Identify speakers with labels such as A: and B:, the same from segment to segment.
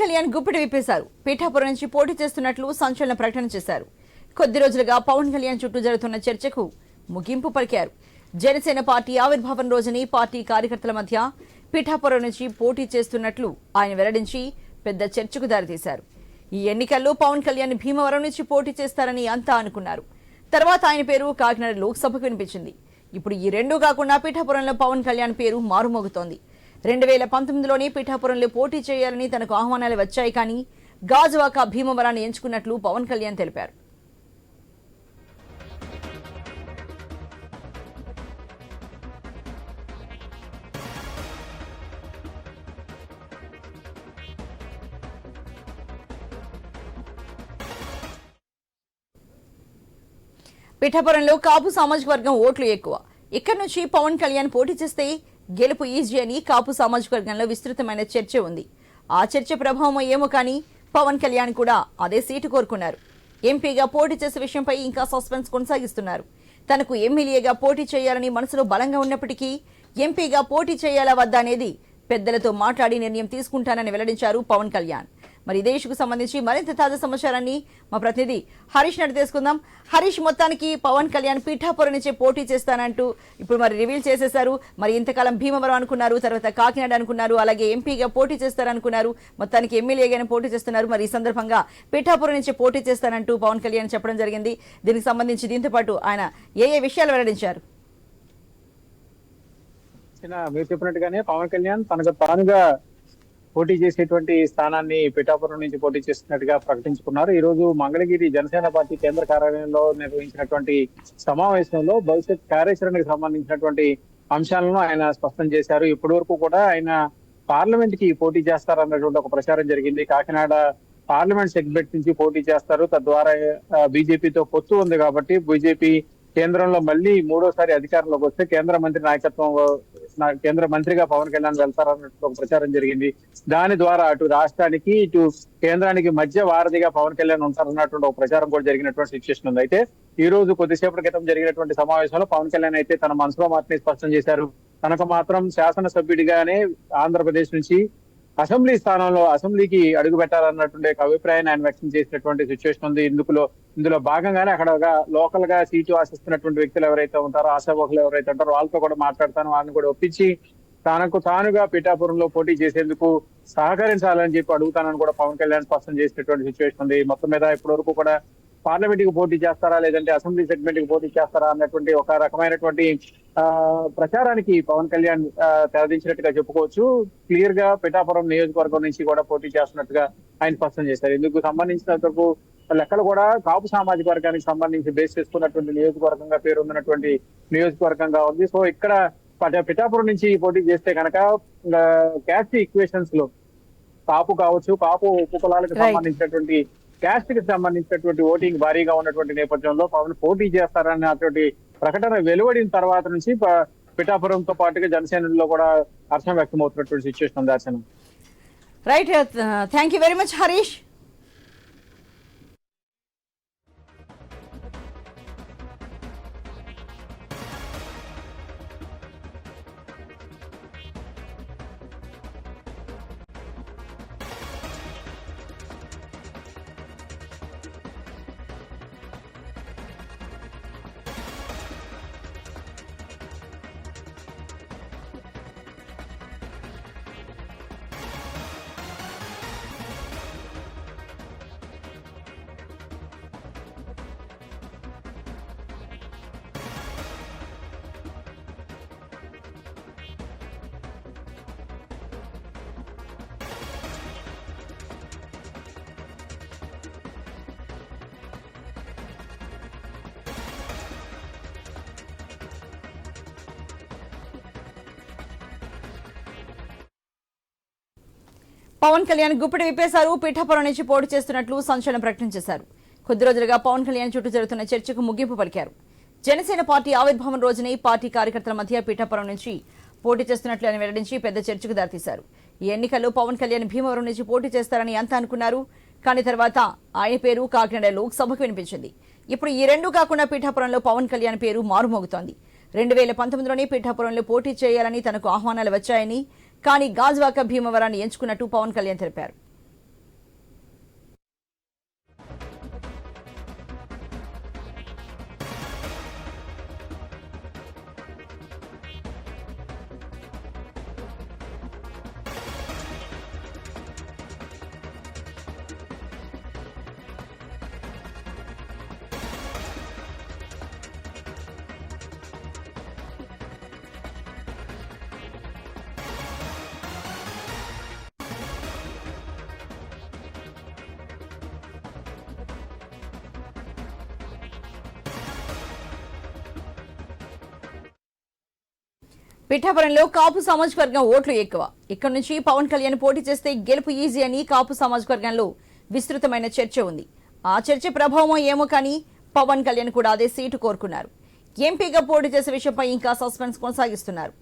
A: కళ్యాణ్ గుప్పిడి విప్పేశారు. పీఠాపురం నుంచి పోటీ చేస్తున్నట్లు సంచలన ప్రకటన చేశారు. కొద్ది రోజులుగా పవన్ కళ్యాణ్ చుట్టూ జరుగుతున్న చర్చకు ముగింపు పలికారు. జనసేన పార్టీ ఆవిర్భావం రోజుని పార్టీ కార్యకర్తల మధ్య పీఠాపురం నుంచి పోటీ చేస్తున్నట్లు ఆయన వెల్లడించి పెద్ద చర్చకు దారితీశారు. ఈ ఎన్నికల్లో పవన్ కళ్యాణ్ భీమవరం నుంచి పోటీ చేస్తారని అంతా అనుకున్నారు. తర్వాత ఆయన పేరు కాకినాడ లోక్సభకు వినిపించింది. ఇప్పుడు ఈ రెండూ కాకుండా పీఠాపురంలో పవన్ కళ్యాణ్ పేరు మారుమోగుతోంది. రెండు వేల పంతొమ్మిదిలోనే పీఠాపురంలో పోటీ చేయాలని తనకు ఆహ్వానాలు వచ్చాయి కానీ గాజువాక భీమవరాన్ని ఎంచుకున్నట్లు పవన్ కళ్యాణ్ తెలిపారు. పిఠాపురంలో కాపు సామాజిక వర్గం ఓట్లు ఎక్కువ. ఇక్కడి నుంచి పవన్ కళ్యాణ్ పోటీ చేస్తే గెలుపు ఈజీ అని కాపు సామాజిక వర్గంలో విస్తృతమైన చర్చ ఉంది. ఆ చర్చ ప్రభావం ఏమో కానీ పవన్ కళ్యాణ్ కూడా అదే సీటు కోరుకున్నారు. ఎంపీగా పోటీ చేసే విషయంపై ఇంకా సస్పెన్స్ కొనసాగిస్తున్నారు. తనకు ఎమ్మెల్యేగా పోటీ చేయాలని మనసులో బలంగా ఉన్నప్పటికీ ఎంపీగా పోటీ చేయాలా వద్దా అనేది పెద్దలతో మాట్లాడి నిర్ణయం తీసుకుంటానని వెల్లడించారు పవన్ కళ్యాణ్. మరి ఇదే ఇష్యూకు సంబంధించి మరింత తాజా సమాచారాన్ని మా ప్రతినిధి హరీష్ నడి తీసుకుందాం. హరీష్ మొత్తానికి పవన్ కళ్యాణ్ పీఠాపురం నుంచి పోటీ చేస్తానంటూ ఇప్పుడు మరి రివీల్ చేసేశారు. మరి ఇంతకాలం భీమవరం అనుకున్నారు తర్వాత కాకినాడ అనుకున్నారు అలాగే ఎంపీగా పోటీ చేస్తారనుకున్నారు. మొత్తానికి ఎమ్మెల్యేగానే పోటీ చేస్తున్నారు. మరి ఈ సందర్భంగా పీఠాపురం నుంచి పోటీ చేస్తానంటూ పవన్ కళ్యాణ్ చెప్పడం జరిగింది. దీనికి సంబంధించి దీంతో పాటు ఆయన ఏ ఏ విషయాలు వెల్లడించారు?
B: మీరు చెప్పినట్టుగానే పవన్ కళ్యాణ్ తనకు తానుగా పోటీ చేసేటువంటి స్థానాన్ని పిఠాపురం నుంచి పోటీ చేస్తున్నట్టుగా ప్రకటించుకున్నారు. ఈ రోజు మంగళగిరి జనసేన పార్టీ కేంద్ర కార్యాలయంలో నిర్వహించినటువంటి సమావేశంలో భవిష్యత్ కార్యాచరణకు సంబంధించినటువంటి అంశాలను ఆయన స్పష్టం చేశారు. ఇప్పటి వరకు కూడా ఆయన పార్లమెంట్కి పోటీ చేస్తారన్నటువంటి ఒక ప్రచారం జరిగింది. కాకినాడ పార్లమెంట్ సెగ్మెంట్ నుంచి పోటీ చేస్తారు. తద్వారా బీజేపీతో పొత్తు ఉంది కాబట్టి బీజేపీ కేంద్రంలో మళ్ళీ మూడోసారి అధికారంలోకి వస్తే కేంద్ర మంత్రి నాయకత్వం కేంద్ర మంత్రిగా పవన్ కళ్యాణ్ వెళ్తారన్నట్టు ఒక ప్రచారం జరిగింది. దాని ద్వారా అటు రాష్ట్రానికి ఇటు కేంద్రానికి మధ్య వారధిగా పవన్ కళ్యాణ్ ఉంటారన్నటువంటి ఒక ప్రచారం కూడా జరిగినటువంటి సిచ్యువేషన్ ఉంది. అయితే ఈ రోజు కొద్దిసేపటి క్రితం జరిగినటువంటి సమావేశంలో పవన్ కళ్యాణ్ అయితే తన మనసులో మాత్రమే స్పష్టం చేశారు. తనకు మాత్రం శాసనసభ్యుడిగానే ఆంధ్రప్రదేశ్ నుంచి అసెంబ్లీ స్థానంలో అసెంబ్లీకి అడుగు పెట్టాలన్నటువంటి ఒక అభిప్రాయాన్ని ఆయన వ్యక్తం చేసినటువంటి సిచ్యువేషన్ ఉంది. ఇందుకులో ఇందులో భాగంగానే అక్కడ లోకల్గా సీటు ఆశిస్తున్నటువంటి వ్యక్తులు ఎవరైతే ఉంటారో ఆశాభోకులు ఎవరైతే ఉంటారో వాళ్ళతో కూడా మాట్లాడతాను. వాళ్ళని కూడా ఒప్పించి తనకు తానుగా పిఠాపురంలో పోటీ చేసేందుకు సహకరించాలని చెప్పి అడుగుతానని కూడా పవన్ కళ్యాణ్ స్పష్టం చేసినటువంటి సిచ్యువేషన్ ఉంది. మొత్తం మీద ఇప్పటి వరకు కూడా పార్లమెంట్కి పోటీ చేస్తారా లేదంటే అసెంబ్లీ సెగ్మెంట్కి పోటీ చేస్తారా అన్నటువంటి ఒక రకమైనటువంటి ఆ ప్రచారానికి పవన్ కళ్యాణ్ తెరదించినట్టుగా చెప్పుకోవచ్చు. క్లియర్గా పిఠాపురం నియోజకవర్గం నుంచి కూడా పోటీ చేస్తున్నట్టుగా ఆయన స్పష్టం చేశారు. ఇందుకు సంబంధించినంతకు లెక్కలు కూడా కాపు సామాజిక వర్గానికి సంబంధించి బేస్ చేసుకున్నటువంటి నియోజకవర్గంగా పేరున్నటువంటి నియోజకవర్గంగా ఉంది. సో ఇక్కడ పిఠాపురం నుంచి పోటీ చేస్తే కనుక క్యాస్ట్ ఈక్వేషన్స్లో కాపు కావచ్చు కాపు ఉపకులాలకు. సంబంధించినటువంటి క్యాస్ట్కి సంబంధించినటువంటి ఓటింగ్ భారీగా ఉన్నటువంటి నేపథ్యంలో పవన్ పోటీ చేస్తారన్నటువంటి ప్రకటన వెలువడిన తర్వాత నుంచి పిఠాపురంతో పాటుగా జనసేనలో కూడా హర్షం వ్యక్తం అవుతున్నటువంటి సిచ్యువేషన్ ఉంది దర్శనం
A: right thank you very much Harish Pawan Kalyan గుప్పిడి విప్పేశారు పీఠాపురం నుంచి పోటీ చేస్తున్నట్లు సంచలనం ప్రకటన చేశారు. కొద్ది రోజులుగా పవన్ కళ్యాణ్ చుట్టూ జరుగుతున్న చర్చకు ముగింపు పలికారు. జనసేన పార్టీ ఆవిర్భావం రోజునే పార్టీ కార్యకర్తల మధ్య పీఠాపురం నుంచి పోటీ చేస్తున్నట్లు ఆయన వెల్లడించి పెద్ద చర్చకు దారితీశారు. ఈ ఎన్నికల్లో పవన్ కళ్యాణ్ భీమవరం నుంచి పోటీ చేస్తారని అంతా అనుకున్నారు. కానీ తర్వాత ఆయన పేరు కాకినాడ లోక్సభకు వినిపించింది. ఇప్పుడు ఈ రెండు కాకుండా పీఠాపురంలో పవన్ కళ్యాణ్ పేరు మారుమోగుతోంది. రెండు వేల పంతొమ్మిదిలోనే పీఠాపురంలో పోటీ చేయాలని తనకు ఆహ్వానాలు వచ్చాయని కానీ గాజువాక భీమవరాన్ని ఎంచుకున్నట్టు పవన్ కళ్యాణ్ తెలిపారు. పిఠాపురంలో కాపు సామాజిక వర్గం ఓట్లు ఎక్కువ. ఇక్కడ నుంచి పవన్ కళ్యాణ్ పోటీ చేస్తే గెలుపు ఈజీ అని కాపు సామాజిక వర్గంలో విస్తృతమైన చర్చ ఉంది. ఆ చర్చ ప్రభావం ఏమో కానీ పవన్ కళ్యాణ్ కూడా అదే సీటు కోరుకున్నారు. ఎంపీగా పోటీ చేసే విషయంపై ఇంకా సస్పెన్స్ కొనసాగిస్తున్నారు.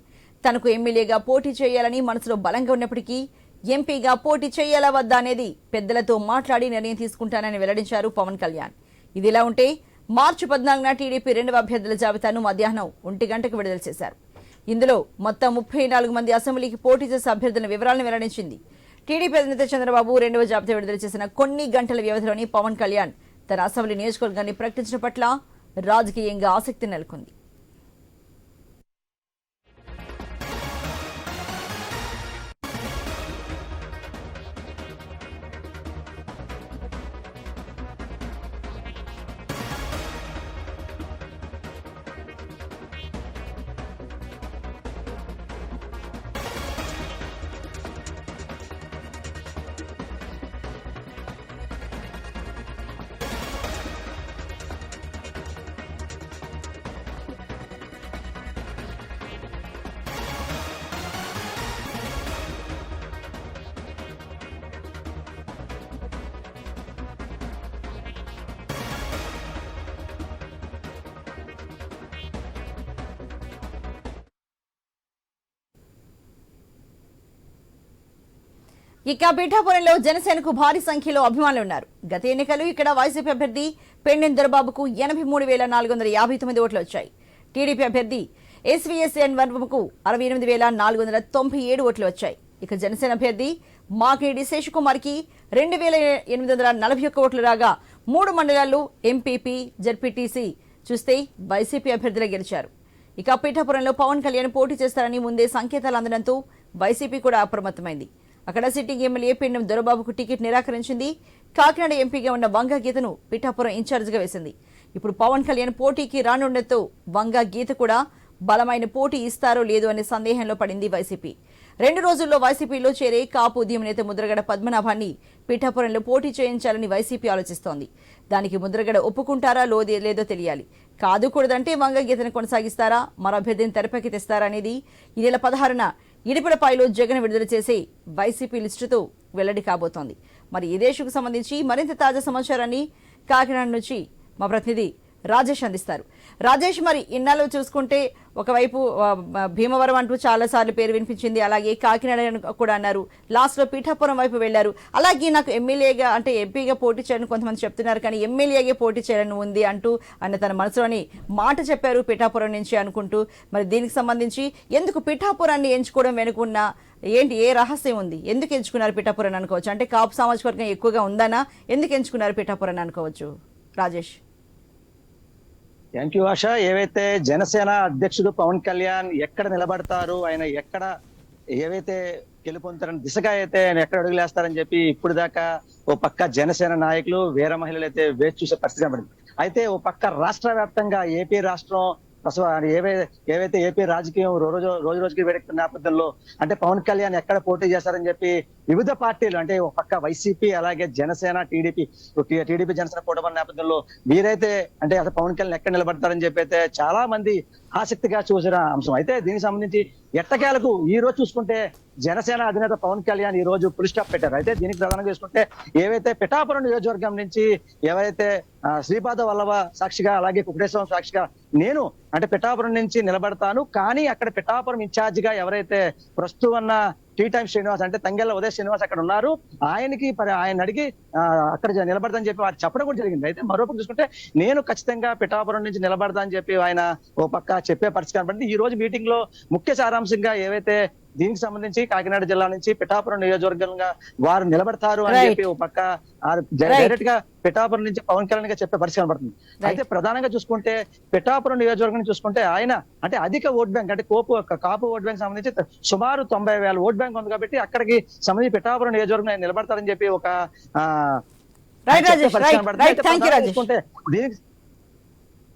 A: తనకు ఎమ్మెల్యేగా పోటీ చేయాలని మనసులో బలంగా ఉన్నప్పటికీ ఎంపీగా పోటీ చేయాలా వద్దా అనేది పెద్దలతో మాట్లాడి నిర్ణయం తీసుకుంటానని వెల్లడించారు పవన్ కళ్యాణ్. ఇదిలా ఉంటే మార్చి పద్నాలుగున టీడీపీ రెండవ అభ్యర్థుల జాబితాను మధ్యాహ్నం ఒంటి గంటకు విడుదల చేశారు. ఇందులో మొత్తం ముప్పై నాలుగు మంది అసెంబ్లీకి పోటీ చేసే అభ్యర్థుల వివరాలను వెల్లడించింది. టీడీపీ అధినేత చంద్రబాబు రెండవ జాబితా విడుదల చేసిన కొన్ని గంటల వ్యవధిలోని పవన్ కళ్యాణ్ తన అసెంబ్లీ నియోజకవర్గాన్ని ప్రకటించడం పట్ల రాజకీయంగా ఆసక్తి నెలకొంది. ఇక పీఠాపురంలో జనసేనకు భారీ సంఖ్యలో అభిమానులు ఉన్నారు గత ఎన్నికలు ఇక్కడ వైసీపీ అభ్యర్థి పెండెన్ దొరబాబుకు ఎనభై మూడు వేల నాలుగు వందల యాభై తొమ్మిది ఓట్లు వచ్చాయి. టీడీపీ అభ్యర్థి ఎస్వీఎస్ఎన్ వర్మకు అరవై ఎనిమిది వేల నాలుగు వందల తొంభై ఏడు ఓట్లు వచ్చాయి. ఇక జనసేన అభ్యర్థి మాకిరెడ్డి శేషకుమార్కి రెండు వేల ఎనిమిది వందల నలభై ఒక్క ఓట్లు రాగా మూడు మండలాల్లో ఎంపీపీ జడ్పీటీసీ చూస్తే వైసీపీ అభ్యర్థులే గెలిచారు. ఇక పీఠాపురంలో పవన్ కళ్యాణ్ పోటీ చేస్తారని ముందే సంకేతాలు అందడంతో వైసీపీ కూడా అప్రమత్తమైంది. అక్కడ సిట్టింగ్ ఎమ్మెల్యే పిండం దొరబాబుకు టికెట్ నిరాకరించింది? కాకినాడ ఎంపీగా ఉన్న వంగ గీతను పిఠాపురం ఇన్ఛార్జిగా వేసింది. ఇప్పుడు పవన్ కళ్యాణ్ పోటీకి రానుండటంతో వంగ గీత కూడా బలమైన పోటీ ఇస్తారో లేదో అనే సందేహంలో పడింది వైసీపీ. రెండు రోజుల్లో వైసీపీలో చేరే కాపు ఉద్యమ నేత ముద్రగడ పద్మనాభాన్ని పిఠాపురంలో పోటీ చేయించాలని వైసీపీ ఆలోచిస్తోంది. దానికి ముద్రగడ ఒప్పుకుంటారా లోదే లేదో తెలియాలి. కాదుకూడదంటే వంగ గీతను కొనసాగిస్తారా? మరో అభ్యర్థిని తెరపైకి తెస్తారా అనేది ఈ నెల పదహారున ఇడిపిడపాయిలో జగన్ విడుదల చేసే వైసీపీ లిస్టుతో వెల్లడి కాబోతోంది. మరి ఇదే ఇష్యూకు సంబంధించి మరింత తాజా సమాచారాన్ని కాకినాడ నుంచి మా ప్రతినిధి రాజేష్ అందిస్తారు. రాజేష్ మరి ఇన్నాళ్ళు చూసుకుంటే ఒకవైపు భీమవరం అంటూ చాలా సార్లు పేరు వినిపించింది. అలాగే కాకినాడ అని కూడా అన్నారు. లాస్ట్లో పీఠాపురం వైపు వెళ్ళారు. అలాగే నాకు ఎమ్మెల్యేగా అంటే ఎంపీగా పోటీ చేయాలని కొంతమంది చెప్తున్నారు కానీ ఎమ్మెల్యేగా పోటీ చేయాలని ఉంది అంటూ ఆయన తన మనసులోని మాట చెప్పారు పీఠాపురం నుంచి అనుకుంటూ. మరి దీనికి సంబంధించి ఎందుకు పీఠాపురాన్ని ఎంచుకోవడం వెనుకున్న ఏంటి ఏ రహస్యం ఉంది? ఎందుకు ఎంచుకున్నారు పీఠాపురం అనుకోవచ్చు? అంటే కాపు సామాజిక వర్గం ఎక్కువగా ఉందనా? ఎందుకు ఎంచుకున్నారు పీఠాపురం అనుకోవచ్చు? రాజేష్.
C: థ్యాంక్ యూ ఆశ ఏవైతే జనసేన అధ్యక్షుడు పవన్ కళ్యాణ్ ఎక్కడ నిలబడతారు ఆయన ఎక్కడ ఏవైతే గెలుపొందుతారని దిశగా అయితే ఆయన ఎక్కడ అడుగులేస్తారని చెప్పి ఇప్పుడు దాకా ఓ పక్క జనసేన నాయకులు వేరే మహిళలు అయితే వేచి చూసే పరిస్థితి కనబడింది. అయితే ఓ పక్క రాష్ట్ర వ్యాప్తంగా ఏపీ రాష్ట్రం అసలు ఏవై ఏవైతే ఏపీ రాజకీయం రోజు రోజు రోజుకి వేడెక్కిన నేపథ్యంలో అంటే పవన్ కళ్యాణ్ ఎక్కడ పోటీ చేస్తారని చెప్పి వివిధ పార్టీలు అంటే పక్క వైసీపీ అలాగే జనసేన టీడీపీ టీడీపీ జనసేన కూటమి నేపథ్యంలో మీరైతే అంటే అసలు పవన్ కళ్యాణ్ ఎక్కడ నిలబడతారని చెప్పి అయితే చాలా మంది ఆసక్తిగా చూసిన అంశం. అయితే దీనికి సంబంధించి ఎట్టకేలకు ఈ రోజు చూసుకుంటే జనసేన అధినేత పవన్ కళ్యాణ్ ఈ రోజు పులి స్టాప్ పెట్టారు. అయితే దీనికి ప్రధానంగా చూసుకుంటే ఏవైతే పిఠాపురం నియోజకవర్గం నుంచి ఎవరైతే శ్రీపాద వల్లభ సాక్షిగా అలాగే కుకుటేశ్వరం సాక్షిగా నేను అంటే పిఠాపురం నుంచి నిలబడతాను కానీ అక్కడ పిఠాపురం ఇన్ఛార్జ్గా ఎవరైతే ప్రస్తుతం ఉన్న టీ టైమ్ శ్రీనివాస్ అంటే తంగెళ్ళ ఉదయ శ్రీనివాస్ అక్కడ ఉన్నారు. ఆయనకి ఆయన అడిగి అక్కడ నిలబడదని చెప్పి వారు చెప్పడం కూడా జరిగింది. అయితే మరోపక్క చూసుకుంటే నేను ఖచ్చితంగా పిఠాపురం నుంచి నిలబడదా అని చెప్పి ఆయన ఓ పక్క చెప్పే పరిస్థితి కనబడింది ఈ రోజు మీటింగ్లో ముఖ్య సారాంశంగా ఏవైతే దీనికి సంబంధించి కాకినాడ జిల్లా నుంచి పిఠాపురం నియోజకవర్గంగా వారు నిలబడతారు అని. చెప్పి ఓ పక్క. డైరెక్ట్గా పిఠాపురం నుంచి పవన్ కళ్యాణ్గా చెప్పే పరిస్థితి కనబడుతుంది. అయితే ప్రధానంగా చూసుకుంటే పిఠాపురం నియోజకవర్గం చూసుకుంటే ఆయన అంటే అధిక ఓట్ బ్యాంక్ అంటే కోపు కాపు ఓట్ బ్యాంక్ సంబంధించి సుమారు తొంభై వేల ఓట్ బ్యాంక్ ఉంది కాబట్టి అక్కడికి సంబంధించి పిఠాపురం నియోజకవర్గం ఆయన నిలబడతారని చెప్పి ఒక దీనికి